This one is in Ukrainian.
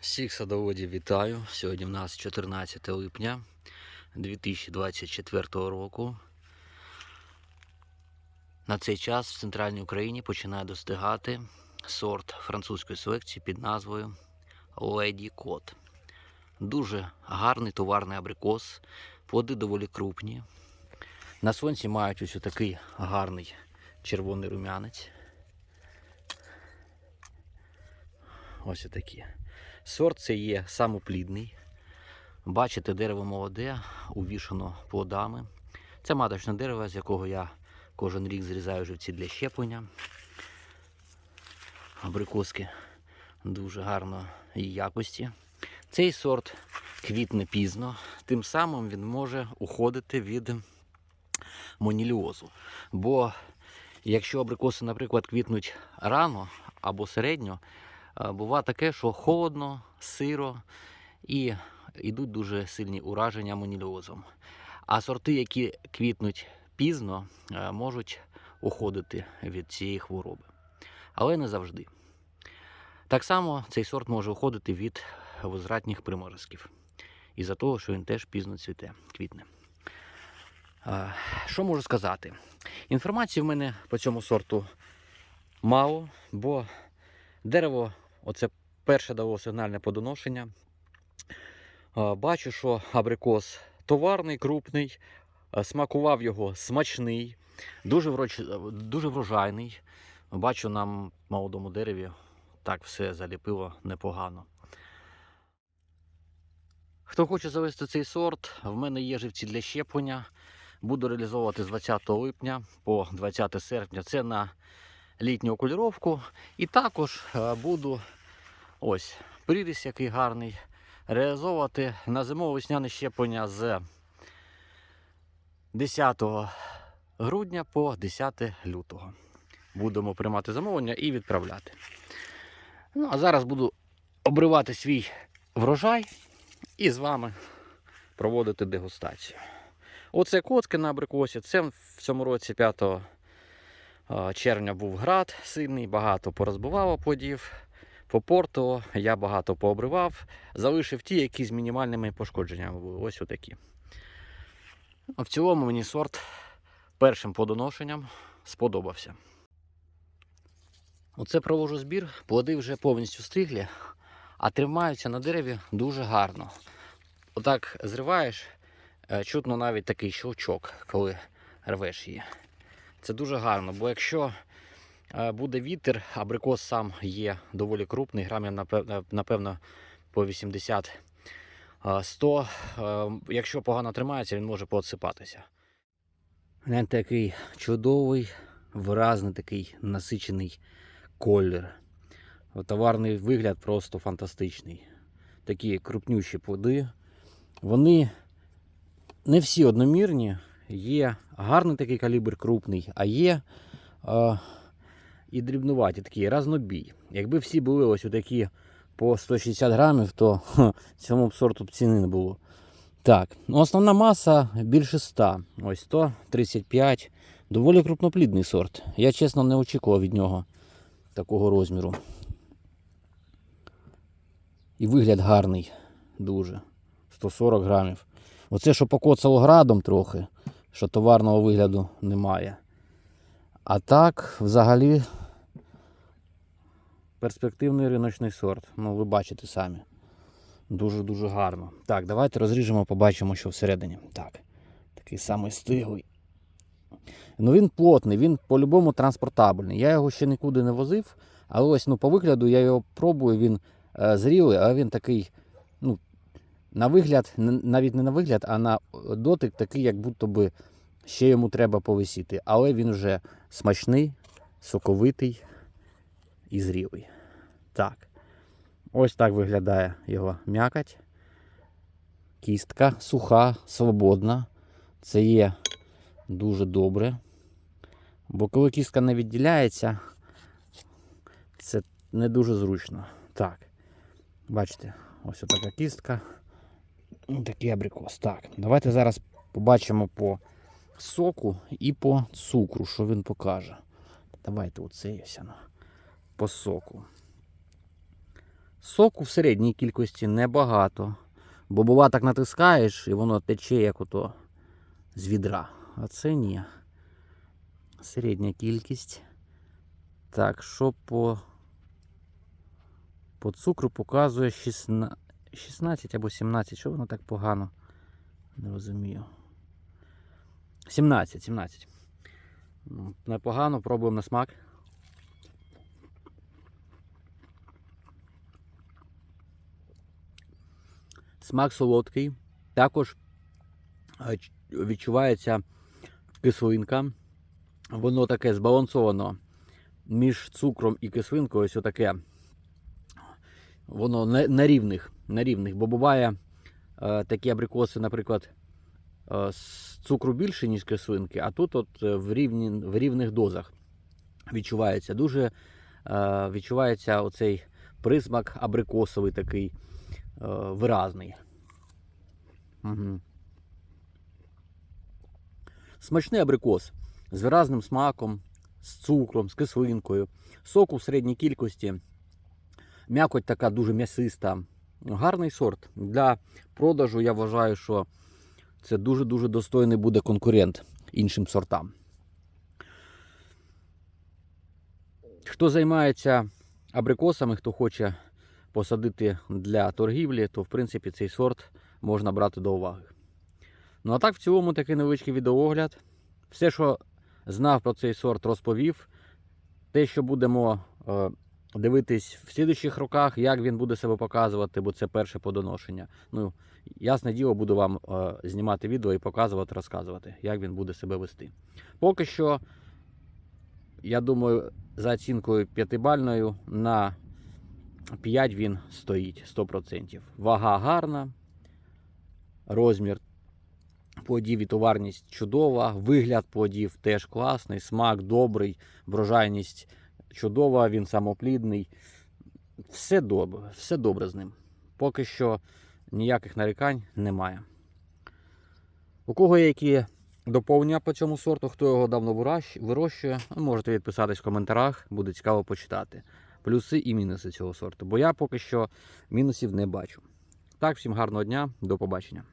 Всіх садоводів вітаю. Сьогодні в нас 14 липня 2024 року. На цей час в центральній Україні починає достигати сорт французької селекції під назвою Lady Cod. Дуже гарний товарний абрикос, плоди доволі крупні. На сонці мають ось такий гарний червоний рум'янець. Ось такі. Сорт це є самоплідний. Бачите, дерево молоде, увішано плодами. Це маточне дерево, з якого я кожен рік зрізаю живці для щеплення. Абрикоски дуже гарної якості. Цей сорт квітне пізно, тим самим він може уходити від моніліозу. Бо якщо абрикоси, наприклад, квітнуть рано або середньо, Бува таке, що холодно, сиро і йдуть дуже сильні ураження моніліозом. А сорти, які квітнуть пізно, е, можуть уходити від цієї хвороби. Але не завжди. Так само цей сорт може уходити від возвратних приморозків. Із-за того, що він теж пізно цвіте, квітне. Що можу сказати? Інформації в мене по цьому сорту мало, бо Дерево, оце перше дало сигнальне подоношення. Бачу, що абрикос товарний, крупний, смакував його смачний, дуже, вроч... дуже врожайний. Бачу, на молодому дереві так все заліпило непогано. Хто хоче завести цей сорт, в мене є живці для щеплення. Буду реалізовувати з 20 липня по 20 серпня. Це на літню окуліровку. І також е, буду ось приріс, який гарний, реалізовувати на зимово-весняне щеплення з 10 грудня по 10 лютого. Будемо приймати замовлення і відправляти. Ну, а зараз буду обривати свій врожай і з вами проводити дегустацію. Оце коцки на абрикосі. Це в цьому році 5 Е, червня був град сильний, багато порозбивало плодів. По порту я багато пообривав, залишив ті, які з мінімальними пошкодженнями були. Ось отакі. В цілому мені сорт першим плодоношенням сподобався. Оце провожу збір, плоди вже повністю стиглі, а тримаються на дереві дуже гарно. Отак зриваєш, е, чутно навіть такий щелчок, коли рвеш її. Це дуже гарно, бо якщо е, буде вітер, абрикос сам є доволі крупний, грамів напев- напевно по 80 е, 100. Е, Якщо погано тримається, він може поотсипатися. Гляньте, який чудовий, виразний такий насичений колір. Товарний вигляд просто фантастичний. Такі крупнющі плоди. Вони не всі одномірні. Є гарний такий калібр крупний, а є е, і дрібнуваті такі разнобій. Якби всі були ось такі по 160 грамів, то ха, цьому б сорту б ціни не було. Так, ну основна маса більше 100. Ось 135. Доволі крупноплідний сорт. Я чесно не очікував від нього такого розміру. І вигляд гарний, дуже. 140 грамів. Оце, що покоцало градом трохи, що товарного вигляду немає. А так, взагалі, перспективний риночний сорт. Ну, ви бачите самі. Дуже-дуже гарно. Так, давайте розріжемо, побачимо, що всередині. Так, такий самий стиглий. Ну він плотний, він по-любому транспортабельний. Я його ще нікуди не возив, але ось ну, по вигляду я його пробую, він е, зрілий, а він такий, ну, на вигляд, навіть не на вигляд, а на дотик такий, як будто би ще йому треба повисіти. Але він вже смачний, соковитий і зрілий. Так. Ось так виглядає його м'якоть. Кістка суха, свободна. Це є дуже добре. Бо коли кістка не відділяється, це не дуже зручно. Так. Бачите, ось така кістка. І такий абрикос. Так, давайте зараз побачимо по соку і по цукру, що він покаже. Давайте оце ось. По соку. Соку в середній кількості небагато. Бо бува так натискаєш і воно тече як ото з відра. А це ні. Середня кількість. Так, що по, по цукру показує 16, 16 або 17. Що воно так погано? Не розумію. 17, 17. Ну, Непогано, пробуємо на смак. Смак солодкий. Також е, відчувається кислинка. Воно таке збалансовано між цукром і кислинкою. Ось таке. Воно на, на рівних, на рівних. Бо буває е, такі абрикоси, наприклад, е, з цукру більше, ніж кислинки, а тут от е, в, рівні, в рівних дозах відчувається. Дуже е, відчувається оцей присмак абрикосовий такий е, виразний. Угу. Смачний абрикос з виразним смаком, з цукром, з кислинкою, соку в середній кількості. М'якоть така дуже м'ясиста. Гарний сорт. Для продажу я вважаю, що це дуже-дуже достойний буде конкурент іншим сортам. Хто займається абрикосами, хто хоче посадити для торгівлі, то в принципі цей сорт можна брати до уваги. Ну а так, в цілому такий невеличкий відеоогляд. Все, що знав про цей сорт, розповів. Те, що будемо е, дивитись в слідучих роках, як він буде себе показувати, бо це перше подоношення. Ну, ясне діло, буду вам е, знімати відео і показувати, розказувати, як він буде себе вести. Поки що, я думаю, за оцінкою п'ятибальною на 5 він стоїть 100%. Вага гарна, розмір плодів і товарність чудова, вигляд плодів теж класний, смак добрий, врожайність чудова, він самоплідний. Все добре, все добре з ним. Поки що ніяких нарікань немає. У кого є які доповнення по цьому сорту, хто його давно вирощує, можете відписатись в коментарях, буде цікаво почитати. Плюси і мінуси цього сорту. Бо я поки що мінусів не бачу. Так, всім гарного дня, до побачення.